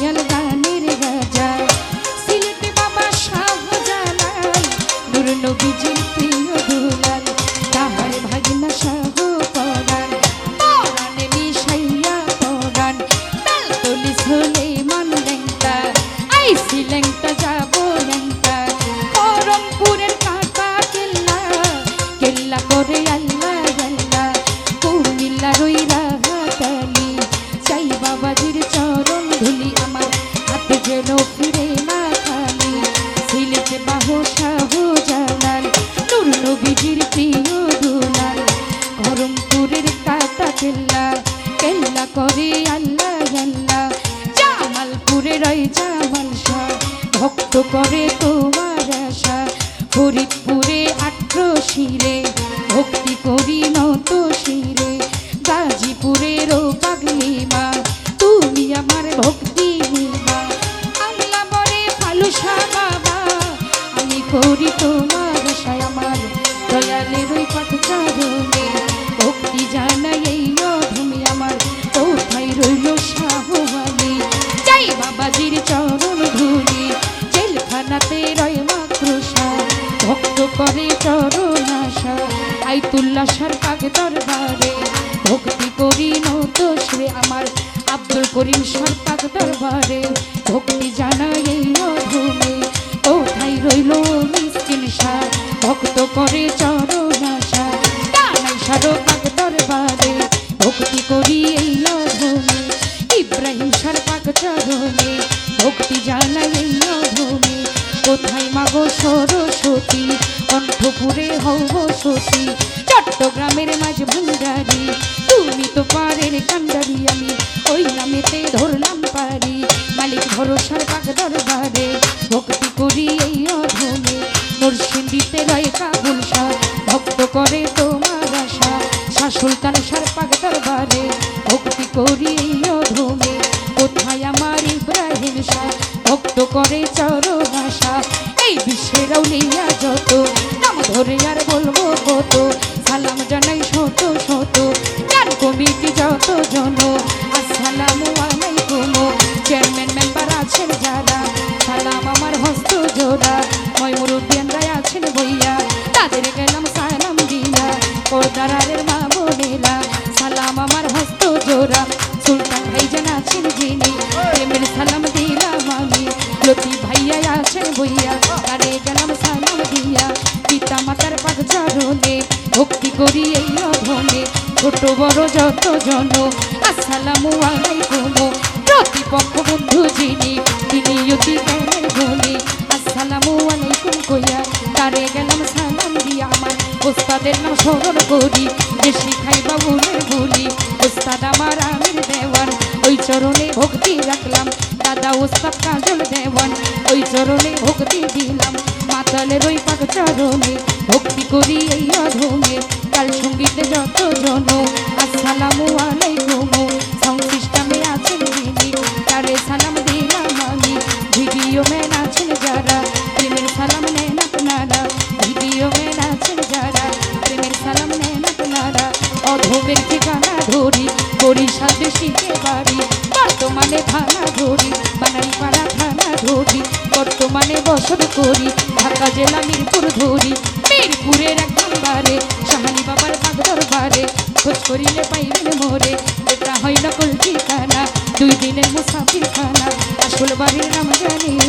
দয়াল গানের রাজা সিলেট বাবা শাহজালাল নূর নবীজির প্রিয় গরমপুরের কাটা কেল্লা কেল্লা করে আল্লাহ আল্লাহ জামালপুরে রয় জামাল শাহ, ভক্ত করে তোমার আশা। ফরিদপুরে আট্র শিরে, ভক্তি করি নত শিরে। গাজীপুরেরও পাগলি মা, তুমি আমার ভক্তি করে চরণ আশা আইতুল্লাহ সার পাক দরবারে। ভক্তি করি নত সে আমার, আব্দুল করিম সার পাক দরবারে। ভক্তি জানাই এই কোথায় রইল মিসকিন সার? ভক্ত করে চরণ আশা, টানাই ভরসার পাক দরবারে, ভক্তি করি এই অধমে। নরসিংদীতে রয় ভক্ত করে তোমার আশা। শাহ সুলতান সার পাক দরবারে, ভক্তি করি এই অধমে। কোথায় আমার ইব্রাহিম শাহ ভক্ত করে চরণ আশা। এই বিশ্বের আউলিয়া যত, নাম ধরে আর বলব কত। সালাম জানাই শত শত কমিটি যত জন। পর্দারের মা বোনেরা সালাম আমার হস্ত জোড়া, সুলতান ভাইজান আছেন যিনি, প্রেমের সালাম দিলাম আমি। লতি ভাইয়া আছেন বইয়া, তারে গেলাম সালাম দিয়া। পিতা মাতার পাক চরণে, ভক্তি করি এই অধমে ছোট বড় যত জন, আসসালামু আলাইকুম। প্রতিপক্ষ বন্ধু যিনি, তিনি অতি জ্ঞানের গুণী। আসসালামু আলাইকুম কইয়া, তারে গেলাম ওস্তাদের নাম শহর করি, যে শিখাই বাবুলের বলি। ওস্তাদ আমার আমির দেওয়ান, ওই চরণে ভক্তি রাখলাম। দাদা ওস্তাদ কাজল দেওয়ান, ওই চরণে ভক্তি দিলাম। মাতালের ওই পাক চরণে ভক্তি করি এই অধমে কাল সঙ্গীতে যত জন আসসালামু আলাইকুম। অধমের ঠিকানা ধরি, বরিশাল শিখে বাড়ি, বর্তমানে থানা ধরি, বানাইপাড়া থানা ধরি, বর্তমানে বসত করি, ঢাকা জেলা মিরপুর ধরি, মিরপুরের এক নাম্বারে শাহানি বাবার পাক দরবারে, খোঁজ করিলে পাইবেন মোরে, এটা হয় নকল ঠিকানা দুই দিনের মুসাফির খানা আসল বাড়ির নাম জানি